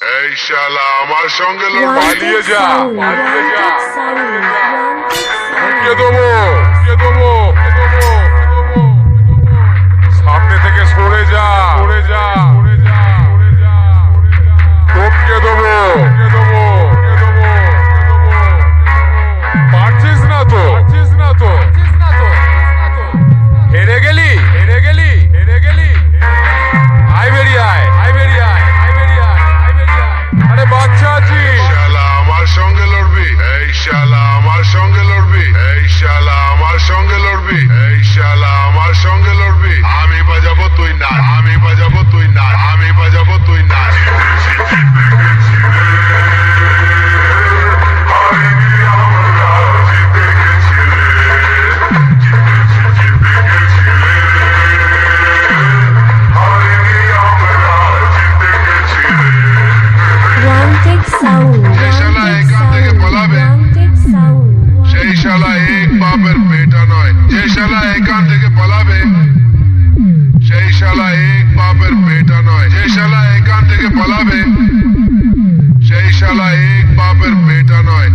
এই শালা আমার সঙ্গে পালিয়ে যা। পালিয়ে যা। দেবো। বাপের মেয়েটা নয়। যে শালা এখান থেকে পালাবে, সেই শালা এক বাপের মেয়েটা নয়। যে শালা এখান থেকে পালাবে, সেই শালা এক বাপের মেয়েটা নয়।